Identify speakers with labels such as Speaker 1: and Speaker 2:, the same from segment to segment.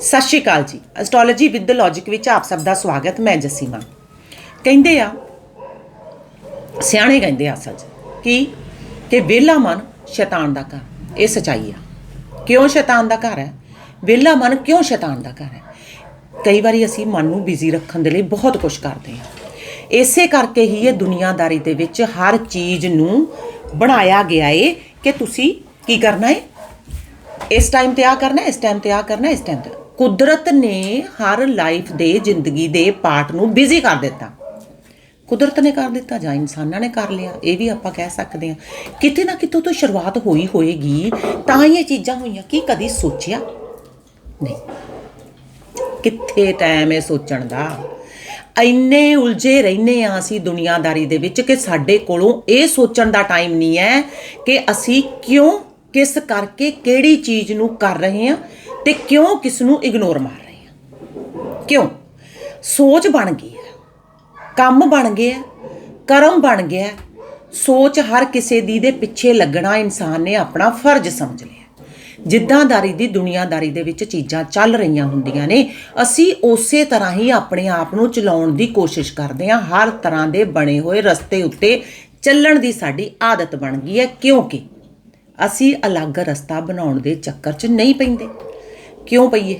Speaker 1: ਸਤਿ ਸ਼੍ਰੀ ਅਕਾਲ ਜੀ। Astrology with the logic ਵਿੱਚ ਆਪ ਸਭ ਦਾ ਸਵਾਗਤ, ਮੈਂ ਜਸੀਮਾ। ਕਹਿੰਦੇ ਆ, ਸਿਆਣੇ ਕਹਿੰਦੇ ਆ ਅਸਲ 'ਚ ਕਿ ਕਿ ਵਿਹਲਾ ਮਨ ਸ਼ੈਤਾਨ ਦਾ ਘਰ, ਇਹ ਸਚਾਈ ਆ। ਕਿਉਂ ਸ਼ੈਤਾਨ ਦਾ ਘਰ ਹੈ? ਵਿਹਲਾ ਮਨ ਕਿਉਂ ਸ਼ੈਤਾਨ ਦਾ ਘਰ ਹੈ? ਕਈ ਵਾਰੀ ਅਸੀਂ ਮਨ ਨੂੰ ਬਿਜ਼ੀ ਰੱਖਣ ਦੇ ਲਈ ਬਹੁਤ ਕੁਝ ਕਰਦੇ ਹਾਂ। ਇਸੇ ਕਰਕੇ ਹੀ ਇਹ ਦੁਨੀਆਦਾਰੀ ਦੇ ਵਿੱਚ ਹਰ ਚੀਜ਼ ਨੂੰ ਬਣਾਇਆ ਗਿਆ ਏ ਕਿ ਤੁਸੀਂ ਕੀ ਕਰਨਾ ਏ? ਇਸ ਟਾਈਮ ਤੇ ਆ ਕਰਨਾ, ਇਸ ਟਾਈਮ ਤੇ ਆ ਕਰਨਾ, ਇਸ ਟਾਈਮ ਤੇ। ਕੁਦਰਤ ਨੇ ਹਰ ਲਾਈਫ ਦੇ, ਜ਼ਿੰਦਗੀ ਦੇ ਪਾਰਟ ਨੂੰ ਬਿਜ਼ੀ ਕਰ ਦਿੱਤਾ। ਕੁਦਰਤ ਨੇ ਕਰ ਦਿੱਤਾ ਜਾਂ ਇਨਸਾਨਾਂ ਨੇ ਕਰ ਲਿਆ, ਇਹ ਵੀ ਆਪਾਂ ਕਹਿ ਸਕਦੇ ਹਾਂ। ਕਿਤੇ ਨਾ ਕਿਤੋਂ ਤੋਂ ਸ਼ੁਰੂਆਤ ਹੋਈ ਹੋਏਗੀ, ਤਾਂ ਹੀ ਇਹ ਚੀਜ਼ਾਂ ਹੋਈਆਂ। ਕੀ ਕਦੀ ਸੋਚਿਆ? ਨਹੀਂ। ਕਿੱਥੇ ਟਾਈਮ ਹੈ ਸੋਚਣ ਦਾ? ਇੰਨੇ ਉਲਝੇ ਰਹਿੰਦੇ ਆ ਅਸੀਂ ਦੁਨੀਆਦਾਰੀ ਦੇ ਵਿੱਚ ਕਿ ਸਾਡੇ ਕੋਲੋਂ ਇਹ ਸੋਚਣ ਦਾ ਟਾਈਮ ਨਹੀਂ ਹੈ ਕਿ ਅਸੀਂ ਕਿਉਂ ਕਿਸ ਕਰਕੇ ਕਿਹੜੀ ਚੀਜ਼ ਨੂੰ ਕਰ ਰਹੇ ਹਾਂ ਤੇ ਕਿਉਂ ਕਿਸ ਨੂੰ ਇਗਨੋਰ ਮਾਰ ਰਹੇ ਹਾਂ? ਕਿਉਂ? ਸੋਚ ਬਣ ਗਈ ਹੈ। ਕੰਮ ਬਣ ਗਿਆ ਕਰਮ ਬਣ ਗਿਆ ਸੋਚ ਹਰ ਕਿਸੇ ਦੀ ਦੇ ਪਿੱਛੇ ਲੱਗਣਾ ਇਨਸਾਨ ਨੇ ਆਪਣਾ ਫਰਜ਼ ਸਮਝ ਲਿਆ ਜਿੱਦਾਂਦਾਰੀ ਦੀ ਦੁਨੀਆਦਾਰੀ ਦੇ ਵਿੱਚ ਚੀਜ਼ਾਂ ਚੱਲ ਰਹੀਆਂ ਹੁੰਦੀਆਂ ਨੇ, ਅਸੀਂ ਉਸੇ ਤਰ੍ਹਾਂ ਹੀ ਆਪਣੇ ਆਪ ਨੂੰ ਚਲਾਉਣ ਦੀ ਕੋਸ਼ਿਸ਼ ਕਰਦੇ ਹਾਂ। ਹਰ ਤਰ੍ਹਾਂ ਦੇ ਬਣੇ ਹੋਏ ਰਸਤੇ ਉੱਤੇ ਚੱਲਣ ਦੀ ਸਾਡੀ ਆਦਤ ਬਣ ਗਈ ਹੈ। ਕਿਉਂਕਿ ਅਸੀਂ ਅਲੱਗ ਰਸਤਾ ਬਣਾਉਣ ਦੇ ਚੱਕਰ 'ਚ ਨਹੀਂ ਪੈਂਦੇ। ਕਿਉਂ ਪਈਏ?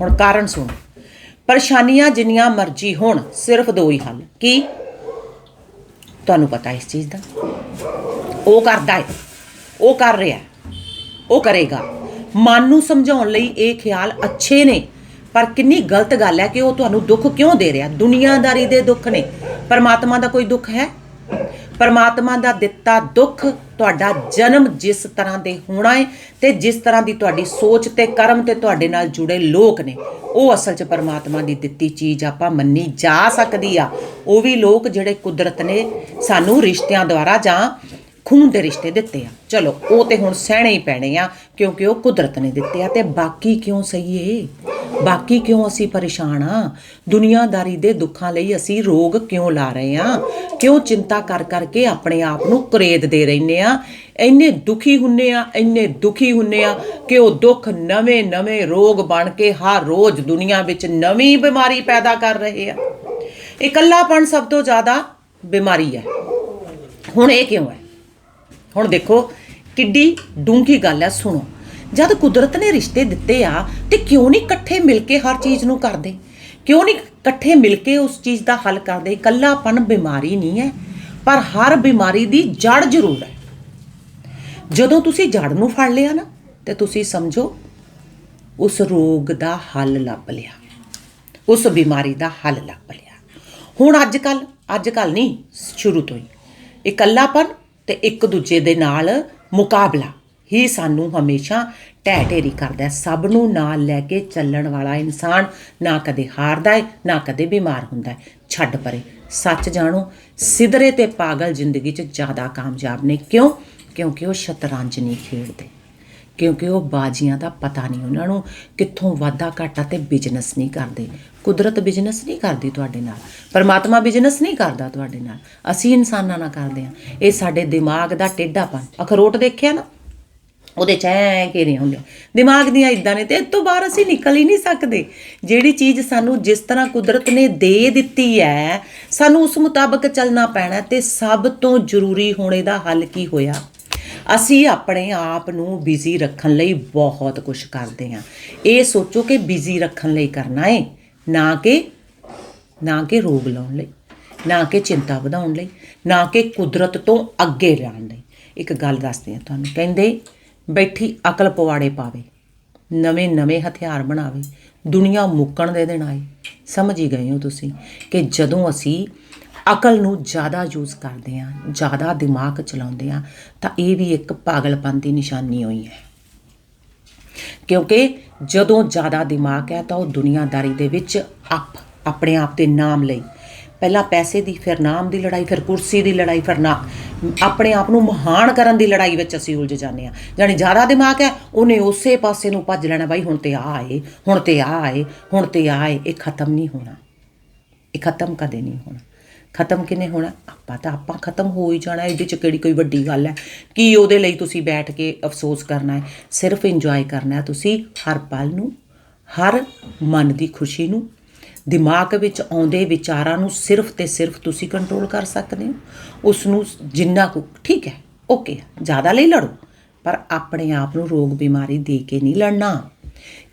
Speaker 1: ਹੁਣ ਕਾਰਨ ਸੁਣੋ। ਪਰੇਸ਼ਾਨੀਆਂ ਜਿੰਨੀਆਂ ਮਰਜ਼ੀ ਹੋਣ, ਸਿਰਫ ਦੋ ਹੀ ਹੱਲ। ਕੀ? ਤੁਹਾਨੂੰ ਪਤਾ ਇਸ ਚੀਜ਼ ਦਾ। ਉਹ ਕਰਦਾ ਹੈ। ਉਹ ਕਰ ਰਿਹਾ ਉਹ ਕਰੇਗਾ। ਮਨ ਨੂੰ ਸਮਝਾਉਣ ਲਈ ਇਹ ਖਿਆਲ ਅੱਛੇ ਨੇ। ਪਰ ਕਿੰਨੀ ਗਲਤ ਗੱਲ ਹੈ ਕਿ ਉਹ ਤੁਹਾਨੂੰ ਦੁੱਖ ਕਿਉਂ ਦੇ ਰਿਹਾ? ਦੁਨੀਆਦਾਰੀ ਦੇ ਦੁੱਖ ਨੇ। ਪਰਮਾਤਮਾ ਦਾ ਕੋਈ ਦੁੱਖ ਹੈ? ਪਰਮਾਤਮਾ ਦਾ ਦਿੱਤਾ ਦੁੱਖ ਤੁਹਾਡਾ ਜਨਮ ਜਿਸ ਤਰ੍ਹਾਂ ਦੇ ਹੋਣਾ ਹੈ ਤੇ ਜਿਸ ਤਰ੍ਹਾਂ ਦੀ ਤੁਹਾਡੀ ਸੋਚ ਤੇ ਕਰਮ ਤੇ ਤੁਹਾਡੇ ਨਾਲ ਜੁੜੇ ਲੋਕ ਨੇ, ਉਹ ਅਸਲ 'ਚ ਪਰਮਾਤਮਾ ਦੀ ਦਿੱਤੀ ਚੀਜ਼ ਆਪਾਂ ਮੰਨੀ ਜਾ ਸਕਦੀ ਆ। ਉਹ ਵੀ ਲੋਕ ਜਿਹੜੇ ਕੁਦਰਤ ਨੇ ਸਾਨੂੰ ਰਿਸ਼ਤਿਆਂ ਦੁਆਰਾ ਜਾਂ ਖੂਨ ਦੇ ਰਿਸ਼ਤੇ ਦਿੱਤੇ ਆ। ਚਲੋ, ਉਹ ਤੇ ਹੁਣ ਸਹਿਣੇ ਹੀ ਪੈਣੇ ਆ ਕਿਉਂਕਿ ਉਹ ਕੁਦਰਤ ਨੇ ਦਿੱਤੇ ਆ ਤੇ ਬਾਕੀ ਕਿਉਂ ਸਹੀਏ? ਬਾਕੀ ਕਿਉਂ ਅਸੀਂ ਪਰੇਸ਼ਾਨ ਆ? ਦੁਨੀਆਦਾਰੀ ਦੇ ਦੁੱਖਾਂ ਲਈ ਅਸੀਂ ਰੋਗ ਕਿਉਂ ਲਾ ਰਹੇ ਆ? ਕਿਉਂ ਚਿੰਤਾ ਕਰ ਕਰਕੇ ਆਪਣੇ ਆਪ ਨੂੰ ਕਰੇਦ ਦੇ ਰਹਿੰਦੇ ਆ? ਇੰਨੇ ਦੁਖੀ ਹੁੰਨੇ ਆ, ਇੰਨੇ ਦੁਖੀ ਹੁੰਨੇ ਆ ਕਿ ਉਹ ਦੁੱਖ ਨਵੇਂ ਨਵੇਂ ਰੋਗ ਬਣ ਕੇ ਹਰ ਰੋਜ਼ ਦੁਨੀਆ ਵਿੱਚ ਨਵੀਂ ਬਿਮਾਰੀ ਪੈਦਾ ਕਰ ਰਹੇ ਆ। ਇਕੱਲਾਪਣ ਸਭ ਤੋਂ ਜ਼ਿਆਦਾ ਬਿਮਾਰੀ ਹੈ। ਹੁਣ ਇਹ ਕਿਉਂ ਹੈ? ਹੁਣ ਦੇਖੋ, ਕਿੱਡੀ ਡੂੰਘੀ ਗੱਲ ਹੈ, ਸੁਣੋ। ਜਦ ਕੁਦਰਤ ਨੇ ਰਿਸ਼ਤੇ ਦਿੱਤੇ ਆ ਤੇ ਕਿਉਂ ਨਹੀਂ ਇਕੱਠੇ ਮਿਲ ਕੇ ਹਰ ਚੀਜ਼ ਨੂੰ ਕਰਦੇ? ਕਿਉਂ ਨਹੀਂ ਇਕੱਠੇ ਮਿਲ ਕੇ ਉਸ ਚੀਜ਼ ਦਾ ਹੱਲ ਕਰਦੇ? ਇਕੱਲਾਪਨ ਬਿਮਾਰੀ ਨਹੀਂ ਹੈ, ਪਰ ਹਰ ਬਿਮਾਰੀ ਦੀ ਜੜ ਜ਼ਰੂਰ ਹੈ। ਜਦੋਂ ਤੁਸੀਂ ਜੜ ਨੂੰ ਫੜ ਲਿਆ ਨਾ, ਤੇ ਤੁਸੀਂ ਸਮਝੋ, ਉਸ ਰੋਗ ਦਾ ਹੱਲ ਲੱਭ ਲਿਆ। ਉਸ ਬਿਮਾਰੀ ਦਾ ਹੱਲ ਲੱਭ ਲਿਆ। ਹੁਣ ਅੱਜ ਕੱਲ ਅੱਜ ਕੱਲ ਨਹੀਂ, ਸ਼ੁਰੂ ਤੋਂ ਹੀ। ਇਕੱਲਾਪਨ ਤੇ ਇੱਕ ਦੂਜੇ ਦੇ ਨਾਲ ਮੁਕਾਬਲਾ। ਹੀ ਸਾਨੂੰ ਹਮੇਸ਼ਾ ਢਹਿ ਢੇਰੀ ਕਰਦਾ ਸਭ ਨੂੰ ਨਾਲ ਲੈ ਕੇ ਚੱਲਣ ਵਾਲਾ ਇਨਸਾਨ ਨਾ ਕਦੇ ਹਾਰਦਾ ਹੈ, ਨਾ ਕਦੇ ਬਿਮਾਰ ਹੁੰਦਾ ਹੈ। ਛੱਡ ਪਰੇ, ਸੱਚ ਜਾਣੋ, ਸਿਧਰੇ ਤੇ ਪਾਗਲ ਜ਼ਿੰਦਗੀ 'ਚ ਜ਼ਿਆਦਾ ਕਾਮਯਾਬ ਨੇ। ਕਿਉਂ? ਕਿਉਂਕਿ ਉਹ ਸ਼ਤਰੰਜ ਨਹੀਂ ਖੇਡਦੇ। ਕਿਉਂਕਿ ਉਹ ਬਾਜੀਆਂ ਦਾ ਪਤਾ ਨਹੀਂ। ਉਹਨਾਂ ਨੂੰ ਕਿੱਥੋਂ ਵਾਧਾ ਘਾਟਾ ਤੇ ਬਿਜ਼ਨਸ ਨਹੀਂ ਕਰਦੇ। ਕੁਦਰਤ ਬਿਜ਼ਨਸ ਨਹੀਂ ਕਰਦੀ ਤੁਹਾਡੇ ਨਾਲ। ਪਰਮਾਤਮਾ ਬਿਜ਼ਨਸ ਨਹੀਂ ਕਰਦਾ ਤੁਹਾਡੇ ਨਾਲ। ਅਸੀਂ ਇਨਸਾਨਾਂ ਨਾਲ ਕਰਦੇ ਹਾਂ। ਇਹ ਸਾਡੇ ਦਿਮਾਗ ਦਾ ਟੇਢਾਪਨ। ਅਖਰੋਟ ਦੇਖਿਆ ਨਾ? ਉਹਦੇ ਚ ਐ ਘੇਰੇ ਹੁੰਦੇ ਦਿਮਾਗ ਦੀਆਂ ਇਦਾਂ ਨੇ ਤੇ ਇਸ ਤੋਂ ਬਾਹਰ ਅਸੀਂ ਨਿਕਲ ਹੀ ਨਹੀਂ ਸਕਦੇ। ਜਿਹੜੀ ਚੀਜ਼ ਸਾਨੂੰ ਜਿਸ ਤਰ੍ਹਾਂ ਕੁਦਰਤ ਨੇ ਦੇ ਦਿੱਤੀ ਹੈ ਸਾਨੂੰ ਉਸ ਮੁਤਾਬਕ ਚੱਲਣਾ ਪੈਣਾ ਤੇ ਸਭ ਤੋਂ ਜ਼ਰੂਰੀ ਹੋਣੇ ਦਾ ਹੱਲ ਕੀ ਹੋਇਆ? ਅਸੀਂ ਆਪਣੇ ਆਪ ਨੂੰ ਬਿਜ਼ੀ ਰੱਖਣ ਲਈ ਬਹੁਤ ਕੁਝ ਕਰਦੇ ਹਾਂ। ਇਹ ਸੋਚੋ ਕਿ ਬਿਜ਼ੀ ਰੱਖਣ ਲਈ ਕਰਨਾ ਹੈ ਨਾ ਕਿ ਨਾ ਕਿ ਰੋਗ ਲਾਉਣ ਲਈ, ਨਾ ਕਿ ਚਿੰਤਾ ਵਧਾਉਣ ਲਈ, ਨਾ ਕਿ ਕੁਦਰਤ ਤੋਂ ਅੱਗੇ ਜਾਣ ਲਈ। ਇੱਕ ਗੱਲ ਦੱਸਦੇ ਹਾਂ ਤੁਹਾਨੂੰ, ਕਹਿੰਦੇ ਬੈਠੀ ਅਕਲ ਪਵਾੜੇ ਪਾਵੇ, ਨਵੇਂ ਨਵੇਂ ਹਥਿਆਰ ਬਣਾਵੇ, ਦੁਨੀਆ ਮੁੱਕਣ ਦੇ ਦਿਨ ਆਏ। ਸਮਝ ਹੀ ਗਏ ਹੋ ਤੁਸੀਂ ਕਿ ਜਦੋਂ ਅਸੀਂ ਅਕਲ ਨੂੰ ਜ਼ਿਆਦਾ ਯੂਜ਼ ਕਰਦੇ ਹਾਂ, ਜ਼ਿਆਦਾ ਦਿਮਾਗ ਚਲਾਉਂਦੇ ਹਾਂ, ਤਾਂ ਇਹ ਵੀ ਇੱਕ ਪਾਗਲਪਨ ਦੀ ਨਿਸ਼ਾਨੀ ਹੋਈ ਹੈ। ਕਿਉਂਕਿ ਜਦੋਂ ਜ਼ਿਆਦਾ ਦਿਮਾਗ ਹੈ ਤਾਂ ਉਹ ਦੁਨੀਆਦਾਰੀ ਦੇ ਵਿੱਚ ਆਪ, ਆਪਣੇ ਆਪ ਦੇ ਨਾਮ ਲਈ। ਪਹਿਲਾਂ ਪੈਸੇ ਦੀ ਫਿਰ ਨਾਮ ਦੀ ਲੜਾਈ, ਫਿਰ ਕੁਰਸੀ ਦੀ ਲੜਾਈ, ਫਿਰ ਨਾ ਆਪਣੇ ਆਪ ਨੂੰ ਮਹਾਨ ਕਰਨ ਦੀ ਲੜਾਈ ਵਿੱਚ ਅਸੀਂ ਉਲਝ ਜਾਂਦੇ ਆ ਜਾਨੀ ਜ਼ਿਆਦਾ ਦਿਮਾਗ ਹੈ, ਉਹਨੇ ਉਸੇ ਪਾਸੇ ਨੂੰ ਭੱਜ ਲੈਣਾ, ਬਾਈ ਹੁਣ ਤੇ ਆ ਆਏ, ਹੁਣ ਤੇ ਆ ਆਏ, ਹੁਣ ਤੇ ਆ ਆਏ, ਇਹ ਖਤਮ ਨਹੀਂ ਹੋਣਾ। ਇਹ ਖਤਮ ਕਦੇ ਨਹੀਂ ਹੋਣਾ। ਖਤਮ ਕਿਨੇ ਹੋਣਾ? ਆਪਾਂ ਤਾਂ ਆਪਾਂ ਖਤਮ ਹੋ ਹੀ ਜਾਣਾ, ਇਹਦੇ ਚ ਕਿਹੜੀ ਕੋਈ ਵੱਡੀ ਗੱਲ ਹੈ? ਕੀ ਉਹਦੇ ਲਈ ਤੁਸੀਂ ਬੈਠ ਕੇ ਅਫਸੋਸ ਕਰਨਾ ਹੈ? ਸਿਰਫ ਇੰਜੋਏ ਕਰਨਾ ਹੈ ਤੁਸੀਂ ਹਰ ਪਲ ਨੂੰ, ਹਰ ਮਨ ਦੀ ਖੁਸ਼ੀ ਨੂੰ ਦਿਮਾਗ ਵਿੱਚ ਆਉਂਦੇ ਵਿਚਾਰਾਂ ਨੂੰ ਸਿਰਫ ਤੇ ਸਿਰਫ ਤੁਸੀਂ ਕੰਟਰੋਲ ਕਰ ਸਕਦੇ ਹੋ। ਉਸ ਨੂੰ ਜਿੰਨਾ ਕੁ, ਠੀਕ ਹੈ ਓਕੇ ਜ਼ਿਆਦਾ ਲਈ ਲੜੋ, ਪਰ ਆਪਣੇ ਆਪ ਨੂੰ ਰੋਗ ਬਿਮਾਰੀ ਦੇ ਕੇ ਨਹੀਂ ਲੜਨਾ।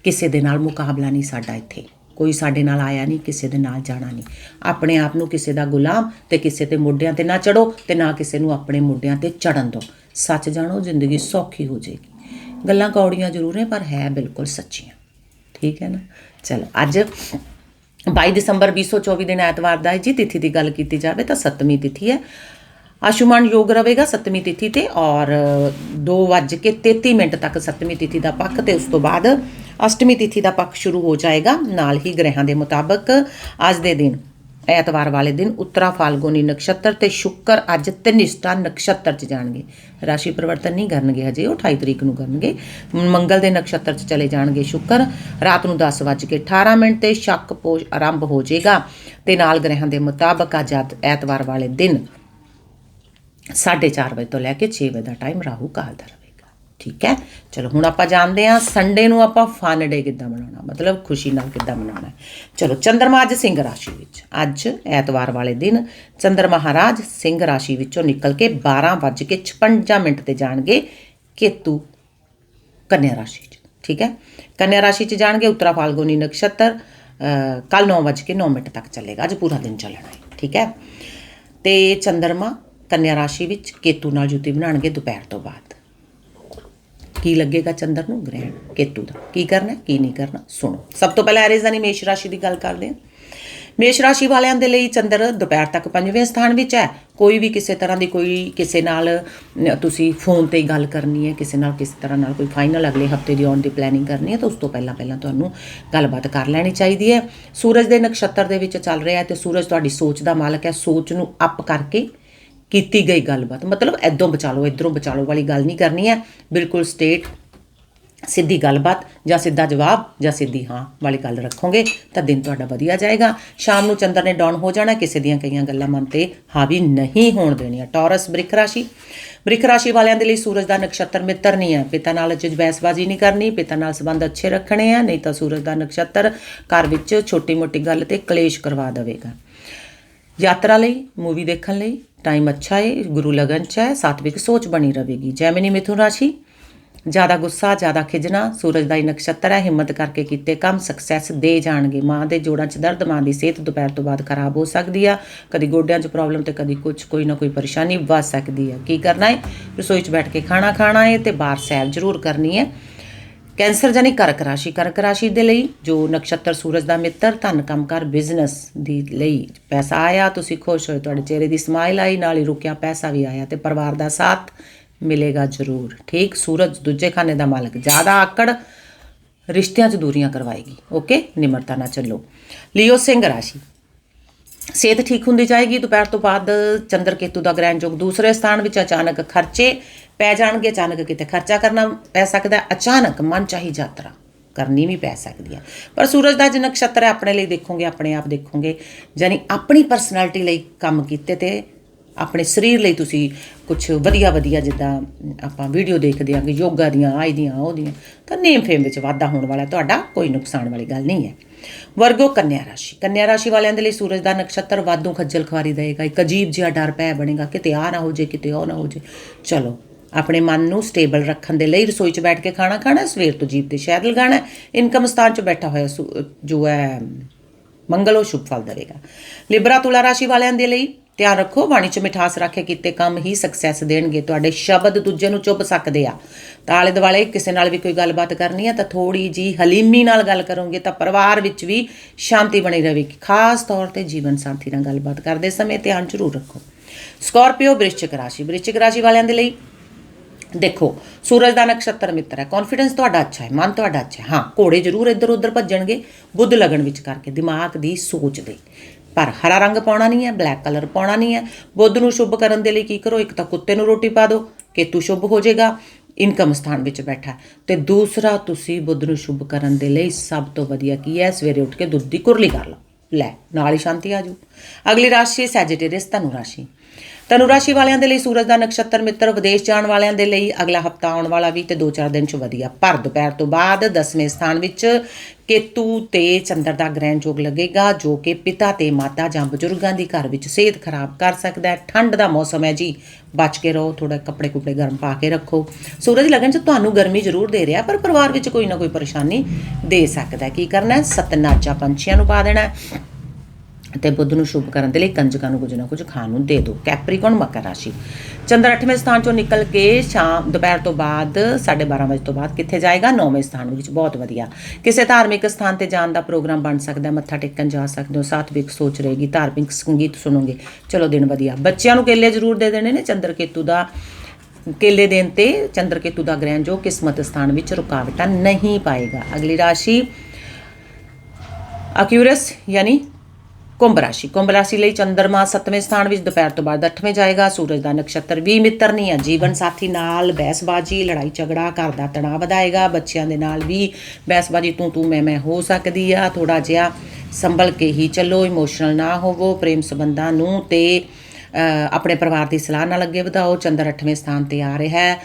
Speaker 1: ਕਿਸੇ ਦੇ ਨਾਲ ਮੁਕਾਬਲਾ ਨਹੀਂ ਸਾਡਾ ਇੱਥੇ। ਕੋਈ ਸਾਡੇ ਨਾਲ ਆਇਆ ਨਹੀਂ, ਕਿਸੇ ਦੇ ਨਾਲ ਜਾਣਾ ਨਹੀਂ। ਆਪਣੇ ਆਪ ਨੂੰ ਕਿਸੇ ਦਾ ਗੁਲਾਮ ਤੇ ਕਿਸੇ ਤੇ ਮੋਢਿਆਂ ਤੇ ਨਾ ਚੜੋ ਤੇ ਨਾ ਕਿਸੇ ਨੂੰ ਆਪਣੇ ਮੋਢਿਆਂ ਤੇ ਚੜਨ ਦਿਓ ਸੱਚ ਜਾਣੋ, ਜ਼ਿੰਦਗੀ ਸੌਖੀ ਹੋ ਜਾਏਗੀ। ਗੱਲਾਂ ਕੌੜੀਆਂ ਜ਼ਰੂਰ ਹੈ ਪਰ ਹੈ ਬਿਲਕੁਲ ਸੱਚੀਆਂ। ਠੀਕ ਹੈ ਨਾ? ਚਲੋ, ਅੱਜ 22 ਦਸੰਬਰ 2024 ਦਿਨ ਐਤਵਾਰ ਦਾ ਹੈ ਜੀ ਤਿਥੀ ਦੀ ਗੱਲ ਕੀਤੀ ਜਾਵੇ ਤਾਂ ਸੱਤਵੀਂ ਤਿਥੀ ਹੈ। ਆਸ਼ੁਮਾਨ ਯੋਗ ਰਹੇਗਾ ਸੱਤਵੀਂ ਤਿਥੀ ਤੇ ਔਰ 2:33 ਮਿੰਟ ਤੱਕ ਸੱਤਵੀਂ ਤਿਥੀ ਦਾ ਪੱਖ ਤੇ ਉਸ ਤੋਂ ਬਾਅਦ ਅਸ਼ਟਮੀ ਤਿਥੀ ਦਾ ਪੱਖ ਸ਼ੁਰੂ ਹੋ ਜਾਏਗਾ। ਨਾਲ ਹੀ ਗ੍ਰਹਿਾਂ ਦੇ ਮੁਤਾਬਕ ਅੱਜ ਦੇ ਦਿਨ ਐਤਵਾਰ ਵਾਲੇ ਦਿਨ ਉੱਤਰਾ ਫਾਲਗੁਨੀ ਨਕਸ਼ਤਰ ਤੇ ਸ਼ੁੱਕਰ ਅੱਜ ਧਨਿਸ਼ਟਾ ਨਕਸ਼ਤਰ 'ਚ ਜਾਣਗੇ। ਰਾਸ਼ੀ ਪਰਿਵਰਤਨ ਨਹੀਂ ਕਰਨਗੇ ਹਜੇ, ਉਹ 28 ਤਰੀਕ ਨੂੰ ਕਰਨਗੇ। ਮੰਗਲ ਦੇ ਨਕਸ਼ਤਰ 'ਚ ਚਲੇ ਜਾਣਗੇ ਸ਼ੁੱਕਰ। ਰਾਤ ਨੂੰ 10:18 ਮਿੰਟ ਤੇ ਸ਼ੱਕ ਪੋਸ਼ ਆਰੰਭ ਹੋ ਜਾਏਗਾ ਤੇ ਨਾਲ ਗ੍ਰਹਿਾਂ ਦੇ ਮੁਤਾਬਕ ਅੱਜ ਐਤ- ਐਤਵਾਰ ਵਾਲੇ ਦਿਨ 4:30 ਵਜੇ ਤੋਂ ਲੈ ਕੇ 6 ਵਜੇ ਦਾ ਟਾਈਮ ਰਾਹੂ ਕਾਲ ਦਾ ਠੀਕ ਹੈ? ਚਲੋ, ਹੁਣ ਆਪਾਂ ਜਾਣਦੇ ਹਾਂ ਸੰਡੇ ਨੂੰ ਆਪਾਂ ਫਨ ਡੇ ਕਿੱਦਾਂ ਮਨਾਉਣਾ, ਮਤਲਬ ਖੁਸ਼ੀ ਨਾਲ ਕਿੱਦਾਂ ਮਨਾਉਣਾ ਚਲੋ, ਚੰਦਰਮਾ ਅੱਜ ਸਿੰਘ ਰਾਸ਼ੀ ਵਿੱਚ, ਅੱਜ ਐਤਵਾਰ ਵਾਲੇ ਦਿਨ ਚੰਦਰ ਮਹਾਰਾਜ ਸਿੰਘ ਰਾਸ਼ੀ ਵਿੱਚੋਂ ਨਿਕਲ ਕੇ 12:56 ਮਿੰਟ ਤੇ ਜਾਣਗੇ ਕੇਤੂ ਕੰਨਿਆ ਰਾਸ਼ੀ 'ਚ ਠੀਕ ਹੈ? ਕੰਨਿਆ ਰਾਸ਼ੀ 'ਚ ਜਾਣਗੇ ਉੱਤਰਾ ਫਾਲਗੁਨੀ ਨਕਸ਼ਤਰ ਕੱਲ 9:09 ਮਿੰਟ ਤੱਕ ਚੱਲੇਗਾ, ਅੱਜ ਪੂਰਾ ਦਿਨ ਚੱਲਣਾ ਹੈ, ਠੀਕ ਹੈ? ਤੇ ਚੰਦਰਮਾ ਕੰਨਿਆ ਰਾਸ਼ੀ ਵਿੱਚ ਕੇਤੂ ਨਾਲ ਜੁਤੀ ਬਣਾਉਣਗੇ ਦੁਪਹਿਰ ਤੋਂ ਬਾਅਦ। ਕੀ ਲੱਗੇਗਾ ਚੰਦਰ ਨੂੰ? ਗ੍ਰਹਿਣ, ਕੇਤੂ ਦਾ। ਕੀ ਕਰਨਾ ਕੀ ਨਹੀਂ ਕਰਨਾ? ਸੁਣੋ। ਸਭ ਤੋਂ ਪਹਿਲਾਂ ਐਰੀਜ਼ ਦੀ ਮੇਸ਼ ਰਾਸ਼ੀ ਦੀ ਗੱਲ ਕਰਦੇ ਹਾਂ। ਮੇਸ਼ ਰਾਸ਼ੀ ਵਾਲਿਆਂ ਦੇ ਲਈ ਚੰਦਰ ਦੁਪਹਿਰ ਤੱਕ ਪੰਜਵੇਂ ਸਥਾਨ ਵਿੱਚ ਹੈ। ਕੋਈ ਵੀ ਕਿਸੇ ਤਰ੍ਹਾਂ ਦੀ ਕੋਈ ਕਿਸੇ ਨਾਲ ਤੁਸੀਂ ਫੋਨ ਤੇ ਗੱਲ ਕਰਨੀ ਹੈ, ਕਿਸੇ ਨਾਲ ਕਿਸੇ ਤਰ੍ਹਾਂ ਨਾਲ ਕੋਈ ਫਾਈਨਲ ਅਗਲੇ ਹਫ਼ਤੇ ਦੀ ਆਉਣ ਦੀ ਪਲੈਨਿੰਗ ਕਰਨੀ ਹੈ, ਤਾਂ ਉਸ ਤੋਂ ਪਹਿਲਾਂ ਪਹਿਲਾਂ ਤੁਹਾਨੂੰ ਗੱਲਬਾਤ ਕਰ ਲੈਣੀ ਚਾਹੀਦੀ ਹੈ। ਸੂਰਜ ਦੇ ਨਕਸ਼ਤਰ ਦੇ ਵਿੱਚ ਚੱਲ ਰਿਹਾ ਹੈ ਤੇ ਸੂਰਜ ਤੁਹਾਡੀ ਸੋਚ ਦਾ ਮਾਲਕ ਹੈ। ਸੋਚ ਨੂੰ ਅਪ ਕਰਕੇ ਕੀਤੀ ਗਈ ਗੱਲਬਾਤ। ਮਤਲਬ ਐਦੋਂ ਬਚਾ ਲਓ, ਇਧਰੋਂ ਬਚਾ ਲਓ ਵਾਲੀ ਗੱਲ ਨਹੀਂ ਕਰਨੀ ਹੈ। ਬਿਲਕੁਲ ਸਟੇਟ ਸਿੱਧੀ ਗੱਲਬਾਤ ਜਾਂ ਸਿੱਧਾ ਜਵਾਬ ਜਾਂ ਸਿੱਧੀ ਹਾਂ ਵਾਲੀ ਗੱਲ ਰੱਖੋਗੇ ਤਾਂ ਦਿਨ ਤੁਹਾਡਾ ਵਧੀਆ ਜਾਏਗਾ। ਸ਼ਾਮ ਨੂੰ ਚੰਦਰ ਨੇ ਡਾਊਨ ਹੋ ਜਾਣਾ, ਕਿਸੇ ਦੀਆਂ ਕਈਆਂ ਗੱਲਾਂ ਮਨ ਤੇ ਹਾਵੀ ਨਹੀਂ ਹੋਣ ਦੇਣੀਆਂ। ਟੌਰਸ ਬ੍ਰਿਖ ਰਾਸ਼ੀ। ਬ੍ਰਿਖ ਰਾਸ਼ੀ ਵਾਲਿਆਂ ਦੇ ਲਈ ਸੂਰਜ ਦਾ ਨਕਸ਼ਤਰ ਮਿੱਤਰ ਨਹੀਂ ਹੈ। ਪਿਤਾ ਨਾਲ ਅੱਜ ਬਹਿਸਬਾਜ਼ੀ ਨਹੀਂ ਕਰਨੀ, ਪਿਤਾ ਨਾਲ ਸੰਬੰਧ ਅੱਛੇ ਰੱਖਣੇ ਆ, ਨਹੀਂ ਤਾਂ ਸੂਰਜ ਦਾ ਨਕਸ਼ਤਰ ਘਰ ਵਿੱਚ ਛੋਟੀ-ਮੋਟੀ ਗੱਲ ਤੇ ਕਲੇਸ਼ ਕਰਵਾ ਦੇਵੇਗਾ। ਯਾਤਰਾ ਲਈ ਮੂਵੀ ਦੇਖਣ ਲਈ ਟਾਈਮ ਅੱਛਾ ਹੈ ਗੁਰੂ ਲਗਨ ਚ ਹੈ, ਸਾਤਵਿਕ ਸੋਚ ਬਣੀ ਰਹੇਗੀ। ਜੈਮਿਨੀ ਮਿਥੁਨ ਰਾਸ਼ੀ, ਜ਼ਿਆਦਾ ਗੁੱਸਾ, ਜ਼ਿਆਦਾ ਖਿਜਣਾ ਸੂਰਜ ਦਾ ਹੀ ਨਕਸ਼ਤਰ ਹੈ, ਹਿੰਮਤ ਕਰਕੇ ਕੀਤੇ ਕੰਮ ਸਕਸੈਸ ਦੇ ਜਾਣਗੇ। ਮਾਂ ਦੇ ਜੋੜਾਂ 'ਚ ਦਰਦ, ਮਾਂ ਦੀ ਸਿਹਤ ਦੁਪਹਿਰ ਤੋਂ ਬਾਅਦ ਖਰਾਬ ਹੋ ਸਕਦੀ ਆ। ਕਦੀ ਗੋਡਿਆਂ 'ਚ ਪ੍ਰੋਬਲਮ ਤੇ ਕਦੀ ਕੁਝ ਕੋਈ ਨਾ ਕੋਈ ਪਰੇਸ਼ਾਨੀ ਵੱਧ ਸਕਦੀ ਆ। ਕੀ ਕਰਨਾ ਹੈ ਰਸੋਈ 'ਚ ਬੈਠ ਕੇ ਖਾਣਾ ਖਾਣਾ ਹੈ ਤੇ ਬਾਹਰ ਸੈਰ ਜ਼ਰੂਰ ਕਰਨੀ ਹੈ ਕੈਂਸਰ ਜਾਨੀ ਕਰਕ ਰਾਸ਼ੀ ਕਰਕ ਰਾਸ਼ੀ ਦੇ ਲਈ ਜੋ ਨਕਸ਼ਤਰ ਸੂਰਜ ਦਾ ਮਿੱਤਰ, ਧਨ ਕੰਮਕਾਰ ਬਿਜ਼ਨਸ ਦੀ ਲਈ ਪੈਸਾ ਆਇਆ, ਤੁਸੀਂ ਖੁਸ਼ ਹੋਏ, ਤੁਹਾਡੇ ਚਿਹਰੇ ਦੀ ਸਮਾਈਲ ਆਈ, ਨਾਲ ਹੀ ਰੁਕਿਆ ਪੈਸਾ ਵੀ ਆਇਆ ਤੇ ਪਰਿਵਾਰ ਦਾ ਸਾਥ ਮਿਲੇਗਾ ਜ਼ਰੂਰ। ਠੀਕ, ਸੂਰਜ ਦੂਜੇ ਖਾਨੇ ਦਾ ਮਾਲਕ, ਜ਼ਿਆਦਾ ਆਕੜ ਰਿਸ਼ਤਿਆਂ 'ਚ ਦੂਰੀਆਂ ਕਰਵਾਏਗੀ। ਓਕੇ, ਨਿਮਰਤਾ ਨਾਲ ਚੱਲੋ। ਲਿਓ ਸਿੰਘ ਰਾਸ਼ੀ। ਸਿਹਤ ਠੀਕ ਹੁੰਦੀ ਜਾਏਗੀ, ਦੁਪਹਿਰ ਤੋਂ ਬਾਅਦ ਚੰਦਰ ਕੇਤੂ ਦਾ ਗ੍ਰਹਿਣ ਯੋਗ, ਦੂਸਰੇ ਸਥਾਨ ਵਿੱਚ ਅਚਾਨਕ ਖਰਚੇ ਪੈ ਜਾਣਗੇ ਅਚਾਨਕ ਕਿਤੇ ਖਰਚਾ ਕਰਨਾ ਪੈ ਸਕਦਾ, ਅਚਾਨਕ ਮਨ ਚਾਹੀ ਯਾਤਰਾ ਕਰਨੀ ਵੀ ਪੈ ਸਕਦੀ ਹੈ ਪਰ ਸੂਰਜ ਦਾ ਜਿ ਨਕਸ਼ਤਰ ਹੈ, ਆਪਣੇ ਲਈ ਦੇਖੋਗੇ, ਆਪਣੇ ਆਪ ਦੇਖੋਗੇ, ਯਾਨੀ ਆਪਣੀ ਪਰਸਨੈਲਿਟੀ ਲਈ ਕੰਮ ਕੀਤੇ ਤੇ ਆਪਣੇ ਸਰੀਰ ਲਈ ਤੁਸੀਂ ਕੁਝ ਵਧੀਆ ਵਧੀਆ ਜਿੱਦਾਂ ਆਪਾਂ ਵੀਡੀਓ ਦੇਖਦੇ ਆਂਗੇ, ਯੋਗਾ ਦੀਆਂ ਆਈ ਦੀਆਂ ਉਹਦੀਆਂ ਤਾਂ ਨੇਮ ਫੇਮ ਵਿੱਚ ਵਾਧਾ ਹੋਣ ਵਾਲਾ ਤੁਹਾਡਾ ਕੋਈ ਨੁਕਸਾਨ ਵਾਲੀ ਗੱਲ ਨਹੀਂ ਹੈ। ਵਰਗੋ ਕੰਨਿਆ ਰਾਸ਼ੀ ਕੰਨਿਆ ਰਾਸ਼ੀ ਵਾਲਿਆਂ ਦੇ ਲਈ ਸੂਰਜ ਦਾ ਨਕਸ਼ਤਰ ਵਾਧੂ ਖੱਜਲ ਖਵਾਰੀ ਦੇਗਾ ਇੱਕ ਅਜੀਬ ਜਿਹਾ ਡਰ ਪੈ ਬਣੇਗਾ, ਕਿਤੇ ਆ ਨਾ ਹੋ ਜੇ ਕਿਤੇ ਉਹ ਨਾ ਹੋ ਜੇ ਚਲੋ ਆਪਣੇ ਮਨ ਨੂੰ ਸਟੇਬਲ ਰੱਖਣ ਦੇ ਲਈ ਰਸੋਈ 'ਚ ਬੈਠ ਕੇ ਖਾਣਾ ਖਾਣਾ, ਸਵੇਰ ਤੋਂ ਜੀਭ ਤੇ ਸ਼ਹਿਦ ਲਗਾਣਾ ਇਨਕਮ ਸਥਾਨ 'ਚ ਬੈਠਾ ਹੋਇਆ ਸੂ- ਜੋ ਹੈ, ਮੰਗਲ ਉਹ ਸ਼ੁਭ ਫਲ ਦੇਵੇਗਾ। ਲਿਬਰਾ ਤੁਲਾ ਰਾਸ਼ੀ ਵਾਲਿਆਂ ਦੇ ਲਈ ਧਿਆਨ ਰੱਖੋ, ਬਾਣੀ 'ਚ ਮਿਠਾਸ ਰੱਖ ਕੇ ਕੀਤੇ ਕੰਮ ਹੀ ਸਕਸੈਸ ਦੇਣਗੇ, ਤੁਹਾਡੇ ਸ਼ਬਦ ਦੂਜੇ ਨੂੰ ਚੁੱਪ ਸਕਦੇ ਆ। ਤਾਂ ਆਲੇ ਦੁਆਲੇ ਕਿਸੇ ਨਾਲ ਵੀ ਕੋਈ ਗੱਲਬਾਤ ਕਰਨੀ ਆ, ਤਾਂ ਥੋੜੀ ਜੀ ਹਲੀਮੀ ਨਾਲ ਗੱਲ ਕਰੋਗੇ, ਤਾਂ ਪਰਿਵਾਰ ਵਿੱਚ ਵੀ ਸ਼ਾਂਤੀ ਬਣੀ ਰਹੇਗੀ। ਖਾਸ ਤੌਰ ਤੇ ਜੀਵਨ ਸਾਥੀ ਨਾਲ ਗੱਲਬਾਤ ਕਰਦੇ ਸਮੇਂ ਧਿਆਨ ਜ਼ਰੂਰ ਰੱਖੋ। ਸਕੋਰਪੀਓ, ਬ੍ਰਿਸ਼ਚਿਕ ਰਾਸ਼ੀ ਬ੍ਰਿਸ਼ਚਿਕ ਰਾਸ਼ੀ ਵਾਲਿਆਂ ਦੇ ਲਈ ਦੇਖੋ, ਸੂਰਜ ਦਾ ਨਕਸ਼ਤਰ ਮਿੱਤਰ ਹੈ ਕੌਨਫੀਡੈਂਸ ਤੁਹਾਡਾ ਅੱਛਾ ਹੈ, ਮਨ ਤੁਹਾਡਾ ਅੱਛਾ ਹੈ। ਹਾਂ, ਘੋੜੇ ਜ਼ਰੂਰ ਇੱਧਰ ਉੱਧਰ ਭੱਜਣਗੇ, ਬੁੱਧ ਲਗਣ ਵਿੱਚ ਕਰਕੇ, ਦਿਮਾਗ ਦੀ ਸੋਚ ਦੇ। ਪਰ ਹਰਾ ਰੰਗ ਪਾਉਣਾ ਨਹੀਂ ਹੈ, ਬਲੈਕ ਕਲਰ ਪਾਉਣਾ ਨਹੀਂ ਹੈ। ਬੁੱਧ ਨੂੰ ਸ਼ੁਭ ਕਰਨ ਦੇ ਲਈ ਕੀ ਕਰੋ, ਇੱਕ ਤਾਂ ਕੁੱਤੇ ਨੂੰ ਰੋਟੀ ਪਾ ਦਿਓ, ਕੇਤੂ ਸ਼ੁਭ ਹੋ ਜਾਏਗਾ, ਇਨਕਮ ਸਥਾਨ ਵਿੱਚ ਬੈਠਾ ਹੈ। ਤੇ ਦੂਸਰਾ, ਤੁਸੀਂ ਬੁੱਧ ਨੂੰ ਸ਼ੁਭ ਕਰਨ ਦੇ ਲਈ ਸਭ ਤੋਂ ਵਧੀਆ ਕੀ ਹੈ, ਸਵੇਰੇ ਉੱਠ ਕੇ ਦੁੱਧ ਦੀ ਕੁਰਲੀ ਕਰ ਲਓ। ਲੈ, ਨਾਲ ਹੀ ਸ਼ਾਂਤੀ ਆ ਜੂ ਅਗਲੀ ਰਾਸ਼ੀ ਸੈਜੀਟੇਰੀਅਸ ਧਨੁ ਰਾਸ਼ੀ। ਧਨੁ ਰਾਸ਼ੀ ਵਾਲਿਆਂ ਦੇ ਲਈ ਸੂਰਜ ਦਾ ਨਕਸ਼ਤਰ ਮਿੱਤਰ ਵਿਦੇਸ਼ ਜਾਣ ਵਾਲਿਆਂ ਦੇ ਲਈ ਅਗਲਾ ਹਫਤਾ ਆਉਣ ਵਾਲਾ ਵੀ ਤੇ 2-4 ਦਿਨ ਚ ਵਧੀਆ। ਪਰ ਦੁਪਹਿਰ ਤੋਂ ਬਾਅਦ 10ਵੇਂ ਸਥਾਨ ਵਿੱਚ ਕੇਤੂ ਤੇ ਚੰਦਰ ਦਾ ਗ੍ਰਹਿਣ ਯੋਗ ਲੱਗੇਗਾ, ਜੋ ਕਿ ਪਿਤਾ ਤੇ ਮਾਤਾ ਜਾਂ ਬਜ਼ੁਰਗਾਂ ਦੀ ਘਰ ਵਿੱਚ ਸਿਹਤ ਖਰਾਬ ਕਰ ਸਕਦਾ ਹੈ। ਠੰਡ ਦਾ ਮੌਸਮ ਹੈ ਜੀ। ਬਚ ਕੇ ਰਹੋ ਥੋੜਾ ਕੱਪੜੇ ਕੁਪੜੇ ਗਰਮ ਪਾ ਕੇ ਰੱਖੋ। ਸੂਰਜ ਲੱਗਣ ਚ ਤੁਹਾਨੂੰ ਗਰਮੀ ਜ਼ਰੂਰ ਦੇ ਰਿਹਾ, ਪਰ ਪਰਿਵਾਰ ਵਿੱਚ ਕੋਈ ਨਾ ਕੋਈ ਪਰੇਸ਼ਾਨੀ ਦੇ ਸਕਦਾ ਕੀ ਕਰਨਾ ਹੈ? ਸਤਨਾਜਾ ਪੰਛੀਆਂ ਨੂੰ ਪਾ ਦੇਣਾ ਤੇ ਬੁੱਧ ਨੂੰ ਸ਼ੁਭ ਕਰਨ ਦੇ ਲਈ ਕੰਜਕਾਂ ਨੂੰ ਕੁਝ ਨਾ ਕੁਝ ਖਾਣ ਨੂੰ ਦੇ ਦਿਓ। ਕੈਪਰੀਕੌਨ ਮਕਰ ਰਾਸ਼ੀ। ਚੰਦਰ 8ਵੇਂ ਸਥਾਨ ਚੋਂ ਨਿਕਲ ਕੇ ਸ਼ਾਮ, ਦੁਪਹਿਰ ਤੋਂ ਬਾਅਦ 12:30 ਵਜੇ ਤੋਂ ਬਾਅਦ ਕਿੱਥੇ ਜਾਏਗਾ? 9ਵੇਂ ਸਥਾਨ ਵਿੱਚ। ਬਹੁਤ ਵਧੀਆ। ਕਿਸੇ ਧਾਰਮਿਕ ਸਥਾਨ ਤੇ ਜਾਣ ਦਾ ਪ੍ਰੋਗਰਾਮ ਬਣ ਸਕਦਾ ਮੱਥਾ ਟੇਕਣ ਜਾ ਸਕਦੇ ਹੋ। ਸਾਤਵਿਕ ਸੋਚ ਰਹੇਗੀ। ਧਾਰਮਿਕ ਸੰਗੀਤ ਸੁਣੋਗੇ। ਚਲੋ, ਦਿਨ ਵਧੀਆ। ਬੱਚਿਆਂ ਨੂੰ ਕੇਲੇ ਜ਼ਰੂਰ ਦੇ ਦੇਣੇ ਨੇ। ਚੰਦਰ ਕੇਤੂ ਦਾ ਕੇਲੇ ਦੇਣ ਤੇ ਚੰਦਰ ਕੇਤੂ ਦਾ ਗ੍ਰਹਿਣ ਜੋ ਕਿਸਮਤ ਸਥਾਨ ਵਿੱਚ ਰੁਕਾਵਟਾਂ ਨਹੀਂ ਪਾਏਗਾ। ਅਗਲੀ ਰਾਸ਼ੀ ਅਕਿਊਰਸ, ਯਾਨੀ ਕੁੰਭ ਰਾਸ਼ੀ। ਕੁੰਭ ਰਾਸ਼ੀ ਲਈ ਚੰਦਰਮਾ 7ਵੇਂ ਸਥਾਨ ਵਿੱਚ ਦੁਪਹਿਰ ਤੋਂ ਬਾਅਦ 8ਵੇਂ ਜਾਏਗਾ, ਸੂਰਜ ਦਾ ਨਕਸ਼ਤਰ ਵੀ ਮਿੱਤਰ ਨਹੀਂ ਹੈ। ਜੀਵਨ ਸਾਥੀ ਨਾਲ ਬਹਿਸਬਾਜ਼ੀ, ਲੜਾਈ ਝਗੜਾ, ਘਰ ਦਾ ਤਣਾਅ ਵਧਾਏਗਾ, ਬੱਚਿਆਂ ਦੇ ਨਾਲ ਵੀ ਬਹਿਸਬਾਜ਼ੀ ਤੂੰ ਤੂੰ ਮੈਂ ਮੈਂ ਹੋ ਸਕਦੀ ਆ। ਥੋੜਾ ਜਿਹਾ ਸੰਭਲ ਕੇ ਹੀ ਚੱਲੋ ਇਮੋਸ਼ਨਲ ਨਾ ਹੋਵੋ, ਪ੍ਰੇਮ ਸੰਬੰਧਾਂ ਨੂੰ ਤੇ ਆਪਣੇ ਪਰਿਵਾਰ ਦੀ ਸਲਾਹ ਨਾਲ ਅੱਗੇ ਵਧਾਓ। ਚੰਦਰ 8ਵੇਂ ਸਥਾਨ ਤੇ ਆ ਰਿਹਾ ਹੈ,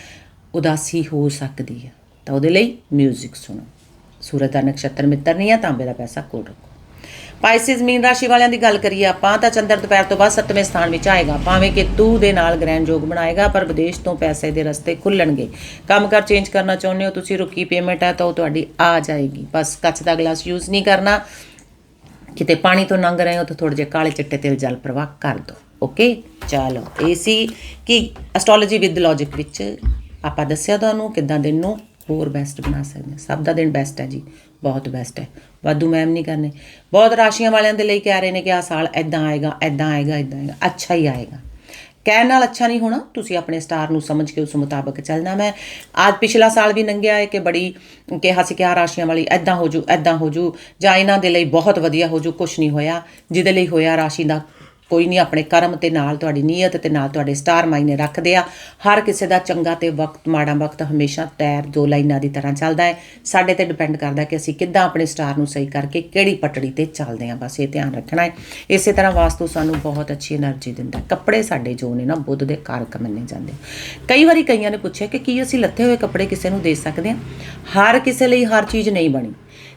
Speaker 1: ਉਦਾਸੀ ਹੋ ਸਕਦੀ ਹੈ। ਤਾਂ ਉਹਦੇ ਲਈ 뮤직 ਸੁਣੋ। ਸੂਰਜ ਦਾ ਨਕਸ਼ਤਰ ਮਿੱਤਰ ਨਹੀਂ ਹੈ, ਤਾਂਬੇ ਦਾ ਪੈਸਾ ਕੋਲ ਰੱਖੋ। ਪਾਈਸਿਸ ਮੀਨ ਰਾਸ਼ੀ ਵਾਲਿਆਂ ਦੀ ਗੱਲ ਕਰੀਏ ਆਪਾਂ, ਤਾਂ ਚੰਦਰ ਦੁਪਹਿਰ ਤੋਂ ਬਾਅਦ 7ਵੇਂ ਸਥਾਨ ਵਿੱਚ ਆਏਗਾ। ਭਾਵੇਂ ਕਿ ਤੂ ਦੇ ਨਾਲ ਗ੍ਰਹਿਣ ਯੋਗ ਬਣਾਏਗਾ, ਪਰ ਵਿਦੇਸ਼ ਤੋਂ ਪੈਸੇ ਦੇ ਰਸਤੇ ਖੁੱਲਣਗੇ। ਕੰਮਕਾਰ ਚੇਂਜ ਕਰਨਾ ਚਾਹੁੰਦੇ ਹੋ, ਤੁਸੀਂ ਰੁਕੀ ਪੇਮੈਂਟ ਹੈ ਤਾਂ ਉਹ ਤੁਹਾਡੀ ਆ ਜਾਏਗੀ। ਬਸ ਕੱਚ ਦਾ ਗਲਾਸ ਯੂਜ਼ ਨਹੀਂ ਕਰਨਾ। ਕਿਤੇ ਪਾਣੀ ਤੋਂ ਲੰਘ ਰਹੇ ਹੋ ਤਾਂ ਥੋੜੇ ਜਿਹੇ ਕਾਲੇ ਚਿੱਟੇ ਤੇਲ ਜਲ ਪ੍ਰਵਾਹ ਕਰ ਦਿਓ ਓਕੇ ਚਲੋ, ਇਹ ਸੀ ਕਿ ਐਸਟ੍ਰੋਲੋਜੀ ਵਿਦ ਲੌਜੀਕ ਵਿੱਚ ਆਪਾਂ ਦੱਸਿਆ ਤੁਹਾਨੂੰ ਕਿਦਾਂ ਦਿਨ ਨੂੰ ਹੋਰ ਬੈਸਟ ਬਣਾ ਸਕਦੇ ਹਾਂ। ਸਭ ਦਾ ਦਿਨ ਬੈਸਟ ਹੈ ਜੀ, ਬਹੁਤ ਬੈਸਟ ਹੈ। ਵਾਧੂ ਮੈਮ ਨਹੀਂ ਕਰਨੇ। ਬਹੁਤ ਰਾਸ਼ੀਆਂ ਵਾਲਿਆਂ ਦੇ ਲਈ ਕਹਿ ਰਹੇ ਨੇ ਕਿ ਆ ਸਾਲ ਐਦਾਂ ਆਏਗਾ ਐਦਾਂ ਆਏਗਾ ਐਦਾਂ ਆਏਗਾ, ਅੱਛਾ ਹੀ ਆਏਗਾ। ਕਹਿਣ ਨਾਲ ਅੱਛਾ ਨਹੀਂ ਹੋਣਾ, ਤੁਸੀਂ ਆਪਣੇ ਸਟਾਰ ਨੂੰ ਸਮਝ ਕੇ ਉਸ ਮੁਤਾਬਕ ਚੱਲਣਾ। ਮੈਂ ਅੱਜ ਪਿਛਲਾ ਸਾਲ ਵੀ ਲੰਘਿਆ ਹੈ ਕਿ ਬੜੀ ਕਿਹਾ ਸੀ ਕਿ ਆ ਰਾਸ਼ੀਆਂ ਵਾਲੀ ਐਦਾਂ ਹੋ ਜੂ ਐਦਾਂ ਹੋ ਜੂ, ਜਾਂ ਇਹਨਾਂ ਦੇ ਲਈ ਬਹੁਤ ਵਧੀਆ ਹੋ ਜੂ ਕੁਝ ਨਹੀਂ ਹੋਇਆ, ਜਿਹਦੇ ਲਈ ਹੋਇਆ ਰਾਸ਼ੀ ਦਾ ਕੋਈ ਨਹੀਂ, ਆਪਣੇ ਕਰਮ ਤੇ ਨਾਲ ਤੁਹਾਡੀ ਨੀਅਤ ਤੇ ਨਾਲ ਤੁਹਾਡੇ ਸਟਾਰ ਮਾਇਨੇ ਰੱਖਦੇ ਆ। ਹਰ ਕਿਸੇ ਦਾ ਚੰਗਾ ਤੇ ਵਕਤ, ਮਾੜਾ ਵਕਤ ਹਮੇਸ਼ਾ ਤੈਰ ਦੋ ਲਾਈਨਾਂ ਦੀ ਤਰ੍ਹਾਂ ਚੱਲਦਾ ਹੈ। ਸਾਡੇ ਤੇ ਡਿਪੈਂਡ ਕਰਦਾ ਕਿ ਅਸੀਂ ਕਿੱਦਾਂ ਆਪਣੇ ਸਟਾਰ ਨੂੰ ਸਹੀ ਕਰਕੇ ਕਿਹੜੀ ਪਟੜੀ ਤੇ ਚੱਲਦੇ ਆ। ਬਸ ਇਹ ਧਿਆਨ ਰੱਖਣਾ ਹੈ। ਇਸੇ ਤਰ੍ਹਾਂ ਵਾਸਤੂ ਸਾਨੂੰ ਬਹੁਤ ਅੱਛੀ એનર્ਜੀ ਦਿੰਦਾ ਕੱਪੜੇ ਸਾਡੇ ਜੋ ਨੇ ਨਾ, ਬੁੱਧ ਦੇ ਕਾਰਕ ਮੰਨੇ ਜਾਂਦੇ ਕਈ ਵਾਰੀ ਕਈਆਂ ਨੇ ਪੁੱਛਿਆ ਕਿ ਕੀ ਅਸੀਂ ਲੱਥੇ ਹੋਏ ਕੱਪੜੇ ਕਿਸੇ ਨੂੰ ਦੇ ਸਕਦੇ ਹਾਂ ਹਰ ਕਿਸੇ ਲਈ ਹਰ ਚੀਜ਼ ਨਹੀਂ ਬਣੀ।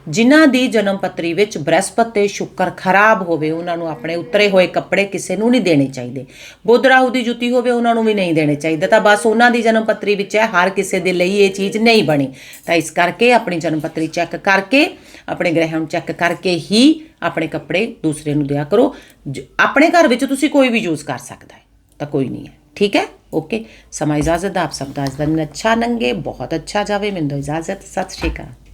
Speaker 1: ਜਿਨ੍ਹਾਂ ਦੀ ਜਨਮ ਪੱਤਰੀ ਵਿੱਚ ਬ੍ਰਹਸਪਤ ਤੇ ਸ਼ੁੱਕਰ ਖਰਾਬ ਹੋਵੇ, ਉਹਨਾਂ ਨੂੰ ਆਪਣੇ ਉਤਰੇ ਹੋਏ ਕੱਪੜੇ ਕਿਸੇ ਨੂੰ ਨਹੀਂ ਦੇਣੇ ਚਾਹੀਦੇ। ਬੁੱਧ ਰਾਹੂ ਦੀ ਜੁੱਤੀ ਹੋਵੇ, ਉਹਨਾਂ ਨੂੰ ਵੀ ਨਹੀਂ ਦੇਣੇ ਚਾਹੀਦੇ। ਤਾਂ ਬਸ ਉਹਨਾਂ ਦੀ ਜਨਮ ਪੱਤਰੀ ਵਿੱਚ ਹੈ, ਹਰ ਕਿਸੇ ਦੇ ਲਈ ਇਹ ਚੀਜ਼ ਨਹੀਂ ਬਣੀ। ਤਾਂ ਇਸ ਕਰਕੇ ਆਪਣੀ ਜਨਮ ਪੱਤਰੀ ਚੈੱਕ ਕਰਕੇ, ਆਪਣੇ ਗ੍ਰਹਿ ਨੂੰ ਚੈੱਕ ਕਰਕੇ ਹੀ ਆਪਣੇ ਕੱਪੜੇ ਦੂਸਰੇ ਨੂੰ ਦਿਆ ਕਰੋ। ਜ- ਆਪਣੇ ਘਰ ਵਿੱਚ ਤੁਸੀਂ ਕੋਈ ਵੀ ਯੂਜ਼ ਕਰ ਸਕਦਾ ਹੈ, ਤਾਂ ਕੋਈ ਨਹੀਂ ਹੈ। ਠੀਕ ਹੈ? ਓਕੇ। ਸਮਾਂ ਇਜਾਜ਼ਤ ਦਾ ਆਪ ਸਭ ਦਾ ਅੱਜ ਦਾ ਦਿਨ ਅੱਛਾ ਲੰਘੇ ਬਹੁਤ ਅੱਛਾ ਜਾਵੇ। ਮੈਨੂੰ